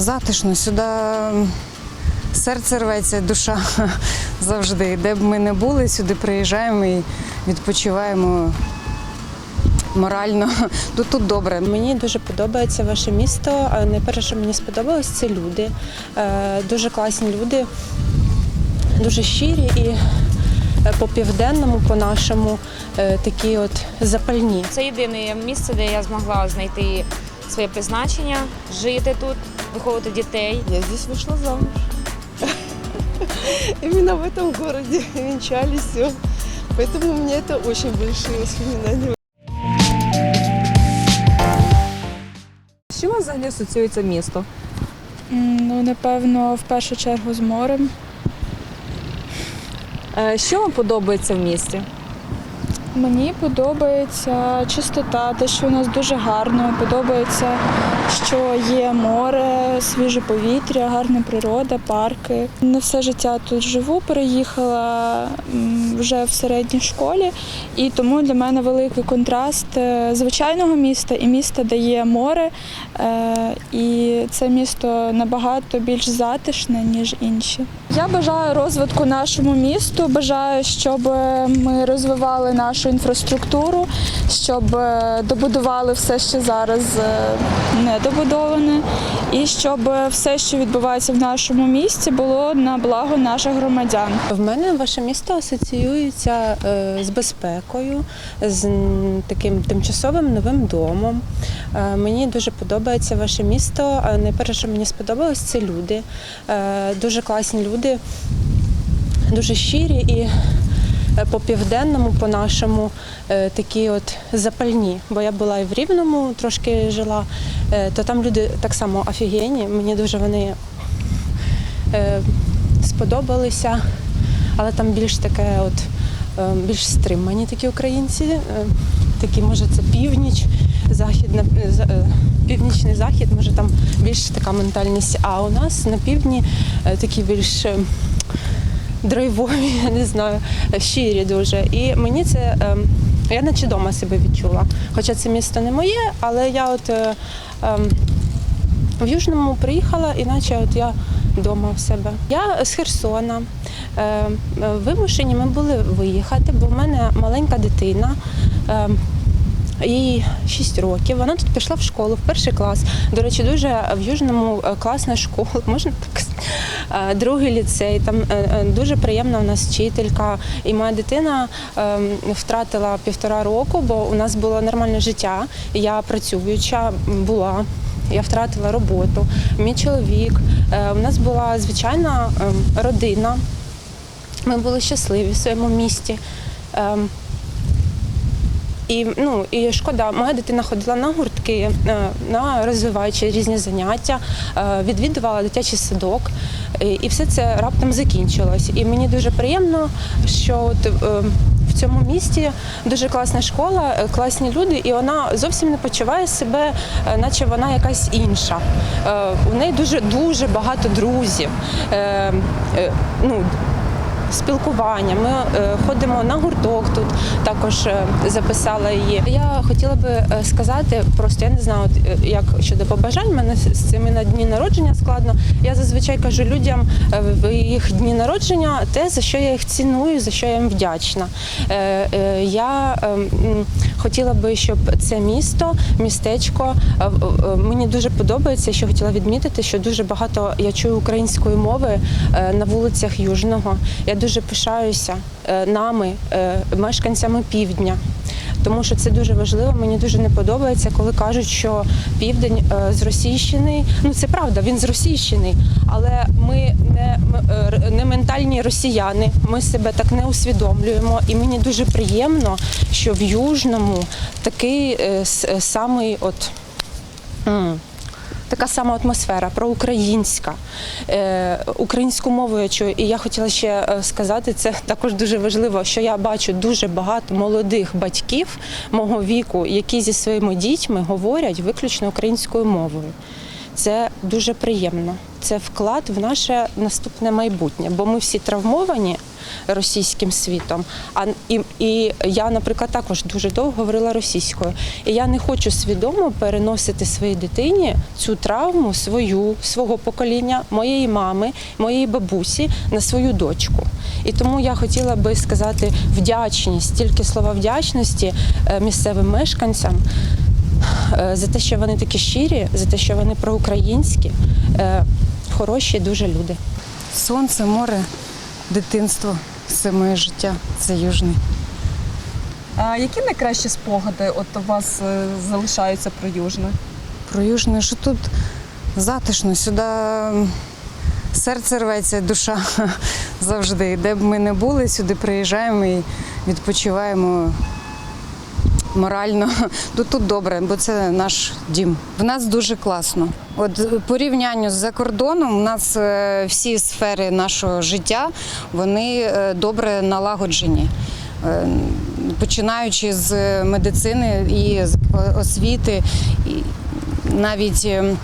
Затишно, сюди серце рветься, душа завжди. Де б ми не були, сюди приїжджаємо і відпочиваємо морально. Тут, тут добре. Мені дуже подобається ваше місто. Найперше, що мені сподобалось, це люди. Е, Дуже класні люди, дуже щирі і е, по південному, по нашому е, такі от запальні. Це єдине місце, де я змогла знайти своє призначення, жити тут, виховувати дітей. Я здесь вышла замуж. Именно в этом городе венчались все. Поэтому у меня это очень большие воспоминания. З чим у вас взагалі асоціюється місто? М, Ну, напевно, в першу чергу з морем. Е, Що вам подобається в місті? Мені подобається чистота, те, що у нас дуже гарно. Подобається, що є море, свіже повітря, гарна природа, парки. Не все життя тут живу, переїхала вже в середній школі, і тому для мене великий контраст е, звичайного міста і міста, де є море. Е, І це місто набагато більш затишне, ніж інші. Я бажаю розвитку нашому місту. Бажаю, щоб ми розвивали нашу інфраструктуру, щоб е, добудували все, що зараз е, недобудоване, і щоб все, що відбувається в нашому місті, було на благо наших громадян. В мене ваше місто асоціюється е, з безпекою, з таким тимчасовим новим домом. Е, Мені дуже подобається ваше місто. Е, Найперше, що мені сподобалось, це люди. Е, Дуже класні люди, дуже щирі і е, по південному, по нашому е, такі от запальні. Бо я була і в Рівному, трошки жила, е, то там люди так само офігенні. Мені дуже вони е, сподобалися, але там більш таке, от е, більш стримані такі українці. е, Такі, може, це північ, західна, е, за- е, північний захід, може там більш така ментальність. А у нас на півдні е, такі більш е, драйвові, я не знаю, щирі дуже. І мені це е, я наче вдома себе відчула. Хоча це місто не моє, але я от е, е, в Южному приїхала, іначе от я вдома в себе. Я з Херсона. Е, Вимушені ми були виїхати, бо в мене маленька дитина. Їй 6 років. Вона тут пішла в школу, в перший клас. До речі, дуже в Южному е, класна школа, можна так. Е, Другий ліцей. Там е, дуже приємна у нас вчителька. І моя дитина е, втратила півтора року, бо у нас було нормальне життя. Я працююча була. Я втратила роботу. Мій чоловік. У нас була звичайна е, родина. Ми були щасливі в своєму місті. І, ну, і шкода, моя дитина ходила на гуртки, е, на розвиваючі різні заняття, е, відвідувала дитячий садок. І, все це раптом закінчилось. І мені дуже приємно, що от, е, в цьому місті дуже класна школа, класні люди, і вона зовсім не почуває себе, наче вона якась інша. У неї дуже дуже багато друзів. Ну, спілкування. Ми е, ходимо на гурток тут, також е, записала її. Я хотіла би е, сказати, просто я не знаю, як щодо побажань, мене з цими на дні народження складно. Я зазвичай кажу людям в їх дні народження те, за що я їх ціную, за що я їм вдячна. Я е, хотіла би, щоб це місто, містечко мені дуже подобається, що хотіла відмітити, що дуже багато я чую української мови на вулицях Южного. Я дуже пишаюся е, нами, е, мешканцями півдня. Тому що це дуже важливо. Мені дуже не подобається, коли кажуть, що південь е, зросійщений. Ну це правда, він зросійщений, але ми не, не ментальні росіяни. Ми себе так не усвідомлюємо. І мені дуже приємно, що в Южному такий самий от. Така сама атмосфера проукраїнська. Е, українську мову я чую. І я хотіла ще е, сказати, це також дуже важливо, що я бачу дуже багато молодих батьків мого віку, які зі своїми дітьми говорять виключно українською мовою. Це дуже приємно. Це вклад в наше наступне майбутнє, бо ми всі травмовані російським світом. А і, і я, наприклад, також дуже довго говорила російською. І я не хочу свідомо переносити своїй дитині цю травму свою, свого покоління, моєї мами, моєї бабусі на свою дочку. І тому я хотіла би сказати вдячність, тільки слова вдячності е, місцевим мешканцям е, за те, що вони такі щирі, за те, що вони проукраїнські, е, хороші дуже люди. Сонце, море, дитинство все моє життя, це южний. А які найкращі спогади от у вас е, залишаються про Южне? Про южне, що тут затишно, сюди серце рветься, душа завжди. Де б ми не були, сюди приїжджаємо і відпочиваємо морально. Тут, добре, бо це наш дім. В нас дуже класно. От порівнянню з за кордоном, у нас е, всі сфери нашого життя вони е, добре налагоджені. Е, Починаючи з медицини і з освіти, і навіть е,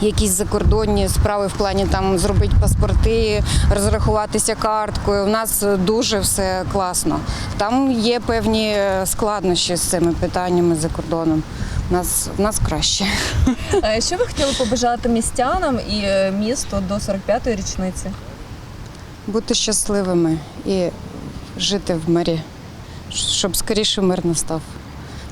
якісь закордонні справи в плані там зробити паспорти, розрахуватися карткою. У нас дуже все класно. Там є певні складнощі з цими питаннями за кордоном. У нас, у нас краще. Е, Що ви хотіли побажати містянам і е, місту до 45-ї річниці? Бути щасливими і жити в мирі, щоб скоріше мир настав,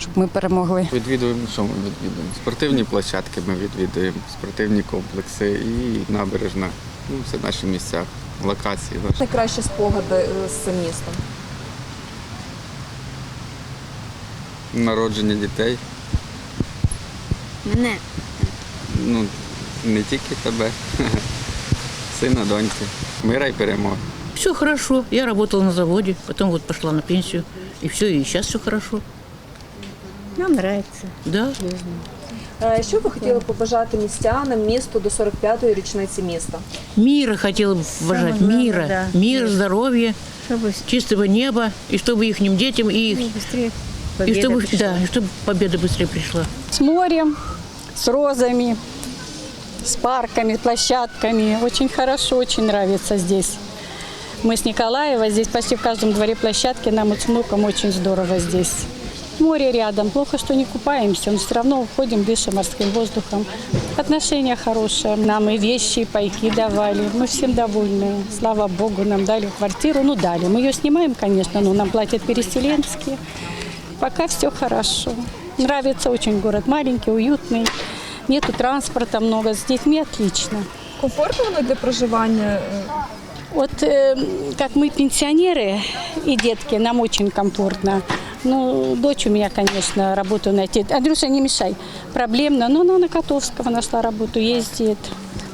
щоб ми перемогли. Відвідуємо, що ми відвідуємо? Спортивні площадки ми відвідуємо, спортивні комплекси і набережна. Ну, це наші місця, локації. Наші. Найкращі спогади е, з цим містом. Народження дітей. Мене. Ну, не тільки тебе, сина, доньки. Мира й перемоги. Все хорошо. Я работала на заводе, потом вот пошла на пенсию. И все, и сейчас все хорошо. Нам нравится. Да. Е, Що ви хотіли побажати містянам місту до 45-ї річниці міста? Мира хотела бы вважать. главное, Мира. да. Мир, здоровья, Чтобы чистого неба. И чтобы их детям, и, их, быстрее и победа чтобы, пришла. да, и чтобы победа быстрее пришла. с морем, с розами, с парками, площадками. Очень хорошо, очень нравится здесь. Мы с Николаева, здесь почти в каждом дворе площадки, нам вот с внуком очень здорово здесь. Море рядом, плохо, что не купаемся, но все равно уходим, дышим морским воздухом. Отношения хорошие, нам и вещи, и пайки давали, мы всем довольны. Слава Богу, нам дали квартиру, ну дали. Мы ее снимаем, конечно, но нам платят переселенские. Пока все хорошо. Нравится очень город маленький, уютный. Нету транспорта много. С детьми отлично. Комфортно воно для проживання? Е, Вот э, как мы пенсионеры и детки, нам очень комфортно. Ну, дочь у меня, конечно, работу найти. Андрюша, не мешай. Проблемно, но она на Котовского нашла работу, ездит.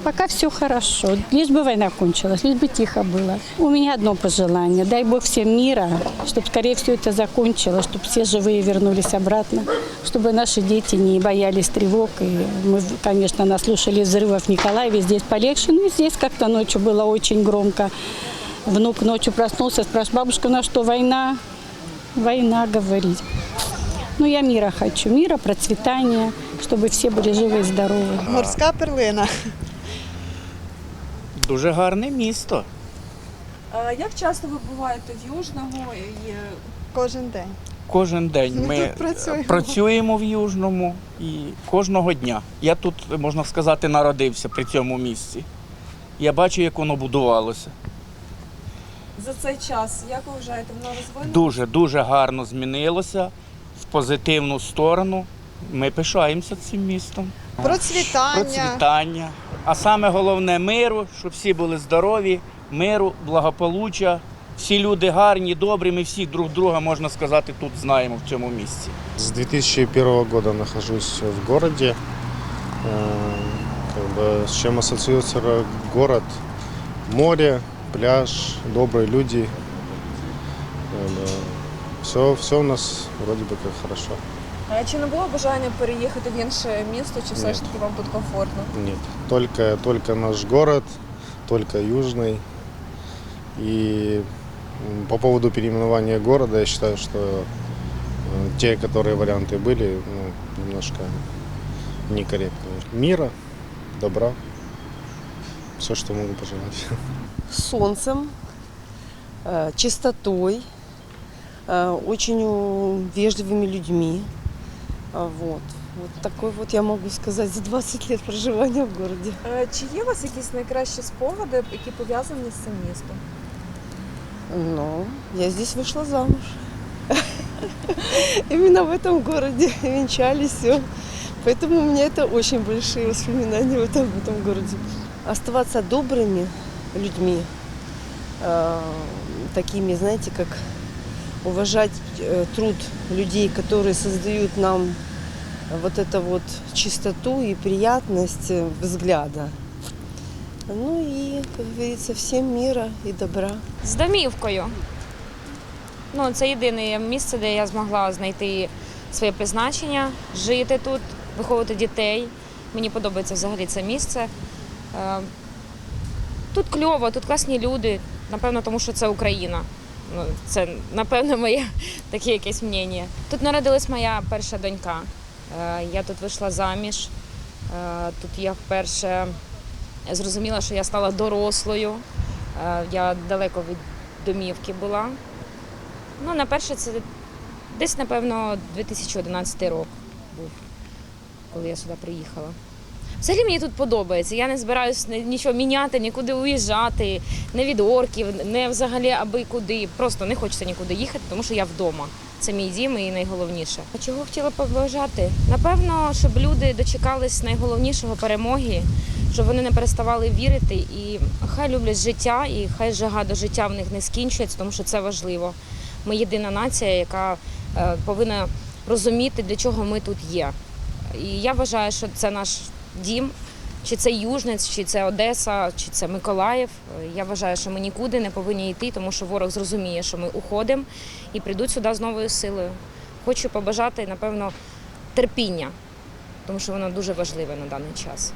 Пока все хорошо. Лишь бы война кончилась, лишь бы тихо было. У меня одно пожелание. Дай Бог всем мира, чтобы скорее все это закончилось, чтобы все живые вернулись обратно, чтобы наши дети не боялись тревог. И мы, конечно, наслушали взрывов в Николаеве, здесь полегче. Ну и здесь как-то ночью было очень громко. Внук ночью проснулся, спрашивает, бабушка, на что война? Война, говорит. Ну, я мира хочу, мира, процветания, чтобы все были живы и здоровы. Морська перлина. Дуже гарне місто. е, Як часто ви буваєте в Южному? І, е, Кожен день. Кожен день Ми ми тут працюємо. працюємо в Южному і кожного дня. Я тут, можна сказати, народився при цьому місці. Я бачу, як воно будувалося. За цей час, як ви вважаєте, воно розвинено? Дуже дуже гарно змінилося в позитивну сторону. Ми пишаємося цим містом. Процвітання. Процвітання. А саме головне миру, щоб всі були здорові, миру, благополуччя. Всі люди гарні, добрі, ми всіх друг друга, можна сказати, тут знаємо в цьому місці. С 2001 года нахожусь в городе. Э, Как бы, с чем ассоциируется город? Море, пляж, добрые люди. Все, все у нас вроде бы как хорошо. А чи не було бажання переїхати в інше місто, чи все Ні. ж таки вам тут комфортно? Нет, только, только наш город, только южный. И м, по поводу переименования города, я считаю, что э, те, которые варианты были, ну, немножко некорректные. Мира, добра, все, что могу пожелать. Сонцем, э, чистотой, э, очень у- вежливыми людьми. А, Вот. Вот такой вот я могу сказать за 20 лет проживания в городе. Е, Чи є у вас якісь найкращі спогади, які пов'язані з цим містом? Ну, я здесь вышла замуж. Именно в этом городе венчались все. Поэтому у меня это очень большие воспоминания в этом, в этом городе. Оставаться добрыми людьми, э, такими, знаете, как уважать э, труд людей, которые создают нам вот эту вот чистоту и приятность э, взгляда. Ну и, как говорится, всем мира и добра. З домівкою. Ну, це єдине місце, де я змогла знайти своє призначення, жити тут, виховувати дітей. Мені подобається взагалі це місце. Е, Тут кльово, тут класні люди. Напевно, тому що це Україна. Ну, це, напевно, моє таке якесь мнення. Тут народилась моя перша донька. Е, Я тут вийшла заміж. Е, Тут я вперше зрозуміла, що я стала дорослою. Е, Я далеко від домівки була. Ну, на перше, це десь, напевно, 2011 рік був, коли я сюди приїхала. Взагалі мені тут подобається. Я не збираюся нічого міняти, нікуди уїжджати, не від орків, не взагалі аби куди. Просто не хочеться нікуди їхати, тому що я вдома. Це мій дім і найголовніше. А чого хотіла побажати? Напевно, щоб люди дочекались найголовнішого перемоги, щоб вони не переставали вірити і хай люблять життя, і хай жага до життя в них не скінчується, тому що це важливо. Ми єдина нація, яка е, повинна розуміти, для чого ми тут є. І я вважаю, що це наш дім, чи це Южнець, чи це Одеса, чи це Миколаїв. Е, я вважаю, що ми нікуди не повинні йти, тому що ворог зрозуміє, що ми уходимо і прийдуть сюди з новою силою. Хочу побажати, напевно, терпіння, тому що воно дуже важливе на даний час.